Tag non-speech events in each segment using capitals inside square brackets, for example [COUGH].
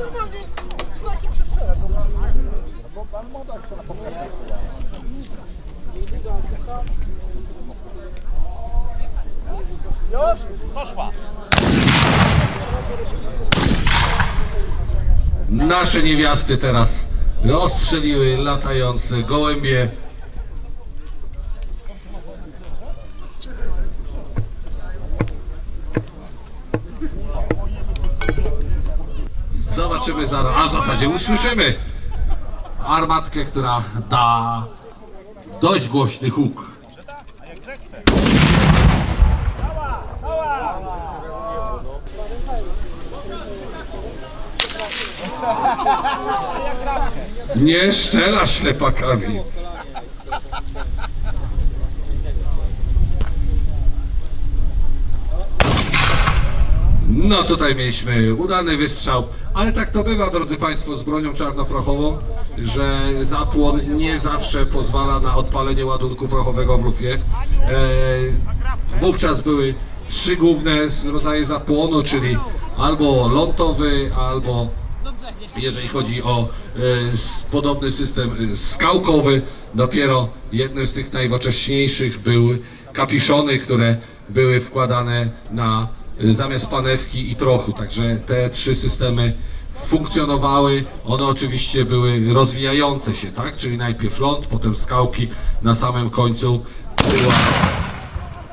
Normalnie? Poszła. Nasze niewiasty teraz rozstrzeliły latające gołębie. Zobaczymy a w zasadzie usłyszymy armatkę, która da dość głośny huk. Nie szczela ślepakami. No tutaj mieliśmy udany wystrzał, ale tak to bywa, drodzy Państwo, z bronią czarnoprochową, że zapłon nie zawsze pozwala na odpalenie ładunku prochowego w lufie. E, wówczas były trzy główne rodzaje zapłonu, czyli albo lądowy, albo jeżeli chodzi o e, podobny system e, skałkowy, dopiero jednym z tych najnowocześniejszych były kapiszony, które były wkładane na zamiast panewki i trochu. Także te trzy systemy funkcjonowały. One oczywiście były rozwijające się, tak? Czyli najpierw ląd, potem skałki, na samym końcu była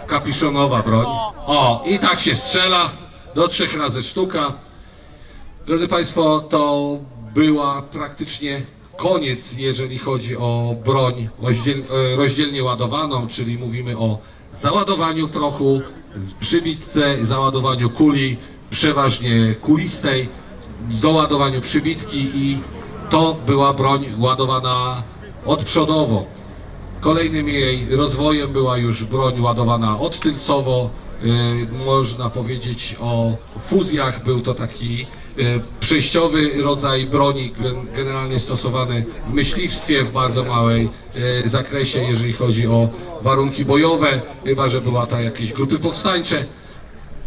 kapiszonowa broń. O, i tak się strzela do trzech razy sztuka. Drodzy Państwo, to była praktycznie koniec, jeżeli chodzi o broń e, rozdzielnie ładowaną, czyli mówimy o załadowaniu trochu, przybitce, załadowaniu kuli, przeważnie kulistej, doładowaniu przybitki i to była broń ładowana odprzodowo. Kolejnym jej rozwojem była już broń ładowana odtylcowo. Yy, można powiedzieć o fuzjach. Był to taki przejściowy rodzaj broni, gen- generalnie stosowany w myśliwstwie w bardzo małej yy, zakresie, jeżeli chodzi o warunki bojowe, chyba że była to jakieś grupy powstańcze.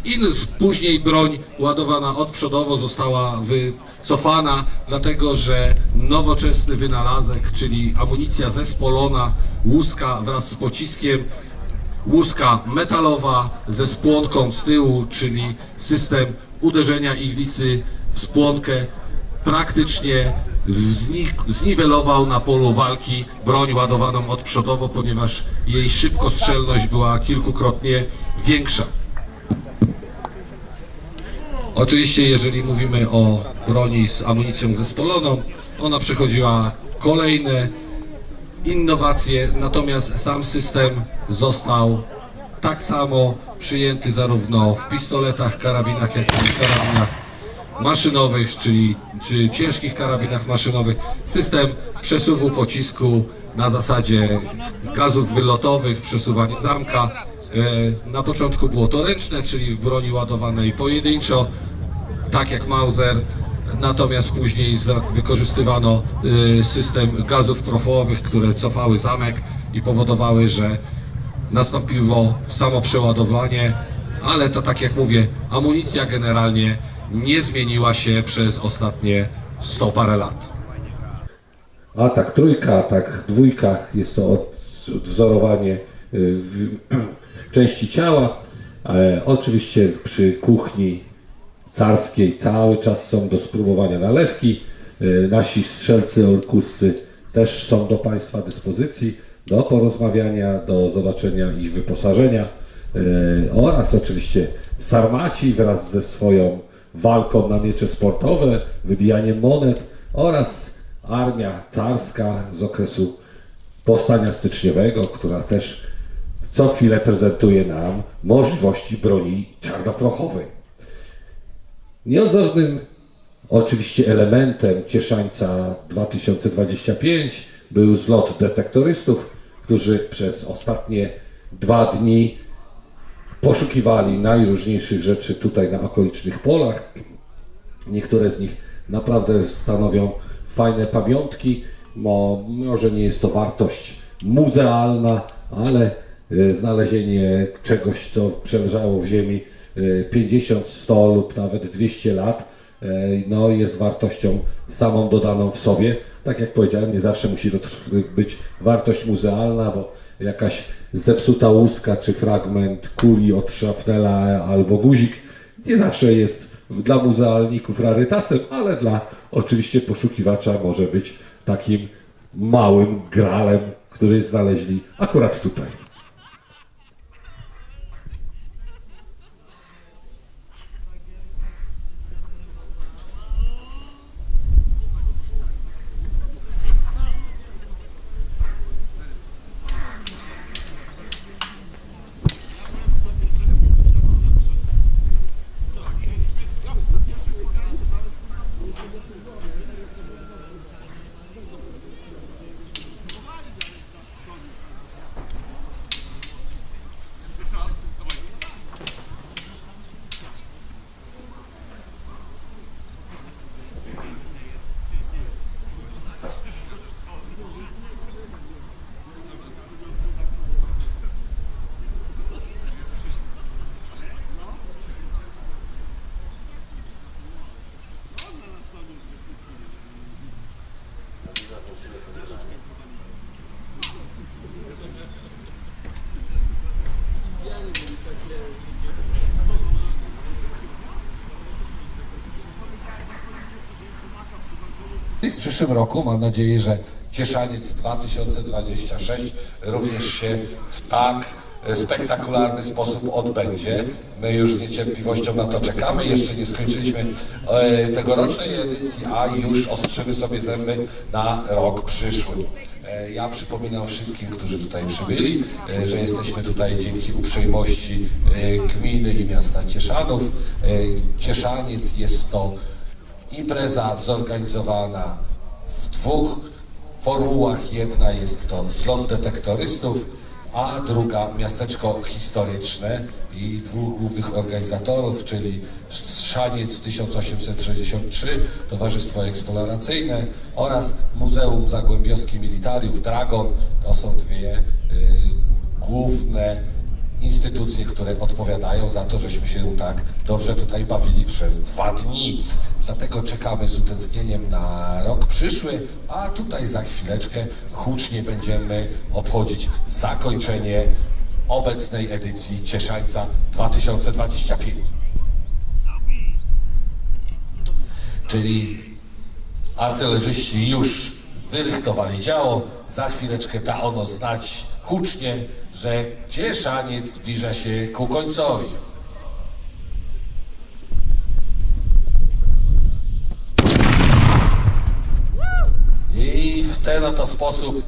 I później broń ładowana odprzodowo została wycofana, dlatego że nowoczesny wynalazek, czyli amunicja zespolona, łuska wraz z pociskiem, łuska metalowa ze spłonką z tyłu, czyli system uderzenia iglicy spłonkę, praktycznie zni- zniwelował na polu walki broń ładowaną odprzodowo, ponieważ jej szybkostrzelność była kilkukrotnie większa. Oczywiście, jeżeli mówimy o broni z amunicją zespoloną, ona przechodziła kolejne innowacje, natomiast sam system został tak samo przyjęty zarówno w pistoletach, karabinach, jak i w karabinach maszynowych, czyli czy ciężkich karabinach maszynowych. System przesuwu pocisku na zasadzie gazów wylotowych, przesuwania zamka. E, Na początku było to ręczne, czyli w broni ładowanej pojedynczo, tak jak Mauser, natomiast później wykorzystywano y, system gazów prochowych, które cofały zamek i powodowały, że nastąpiło samo przeładowanie, ale to tak jak mówię, amunicja generalnie nie zmieniła się przez ostatnie 100 parę lat. Atak trójka, atak dwójka, jest to od- odwzorowanie y, [CLEARS THROAT] części ciała. E, oczywiście przy kuchni carskiej cały czas są do spróbowania nalewki. Y, Nasi strzelcy orkuscy też są do Państwa dyspozycji do porozmawiania, do zobaczenia ich wyposażenia y, oraz oczywiście sarmaci wraz ze swoją walką na miecze sportowe, wybijaniem monet oraz armia carska z okresu powstania styczniowego, która też co chwilę prezentuje nam możliwości broni czarnoprochowej. Nieodzownym oczywiście elementem Cieszańca 2025 był zlot detektorystów, którzy przez ostatnie dwa dni poszukiwali najróżniejszych rzeczy tutaj na okolicznych polach. Niektóre z nich naprawdę stanowią fajne pamiątki. Mo, może nie jest to wartość muzealna, ale e, znalezienie czegoś, co przeleżało w ziemi e, 50, 100 lub nawet 200 lat, e, no, jest wartością samą dodaną w sobie. Tak jak powiedziałem, nie zawsze musi to być wartość muzealna, bo jakaś zepsuta łuska czy fragment kuli od szrapnela albo guzik nie zawsze jest dla muzealników rarytasem, ale dla oczywiście poszukiwacza może być takim małym gralem, który znaleźli akurat tutaj. I w przyszłym roku mam nadzieję, że Cieszaniec 2026 również się w tak e, spektakularny sposób odbędzie. My już z niecierpliwością na to czekamy. Jeszcze nie skończyliśmy e, tegorocznej edycji, a już ostrzymy sobie zęby na rok przyszły. E, Ja przypominam wszystkim, którzy tutaj przybyli, że jesteśmy tutaj dzięki uprzejmości gminy i miasta Cieszanów. Cieszaniec jest to Impreza zorganizowana w dwóch formułach. Jedna jest to zlot detektorystów, a druga miasteczko historyczne i dwóch głównych organizatorów, czyli Strzaniec 1863, Towarzystwo Eksploracyjne oraz Muzeum Zagłębiowskie Militariów Dragon. To są dwie y, główne instytucje, które odpowiadają za to, żeśmy się tak dobrze tutaj bawili przez dwa dni. Dlatego czekamy z utęsknieniem na rok przyszły, a tutaj za chwileczkę hucznie będziemy obchodzić zakończenie obecnej edycji Cieszańca 2025. Czyli artylerzyści już wyrychtowali działo. Za chwileczkę da ono znać hucznie, że Cieszaniec zbliża się ku końcowi. I w ten oto sposób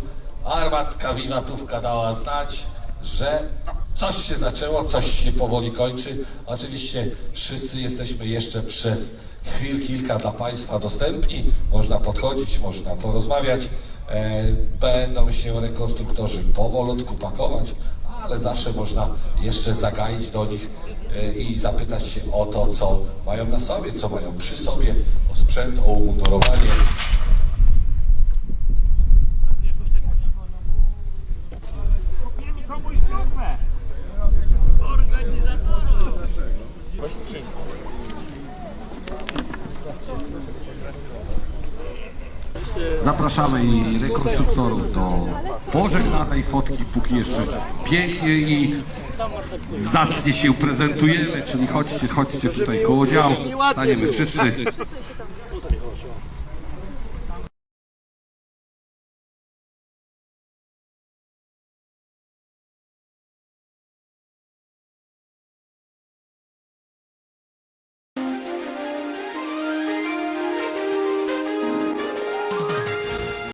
armatka wiwatówka dała znać, że coś się zaczęło, coś się powoli kończy. Oczywiście wszyscy jesteśmy jeszcze przez chwil kilka dla Państwa dostępni. Można podchodzić, można porozmawiać. E, Będą się rekonstruktorzy powolutku pakować, ale zawsze można jeszcze zagaić do nich e, i zapytać się o to, co mają na sobie, co mają przy sobie, o sprzęt, o umundurowanie. Zapraszamy i rekonstruktorów do pożegnanej fotki, póki jeszcze pięknie i zacnie się prezentujemy, czyli chodźcie, chodźcie tutaj koło dział, staniemy wszyscy.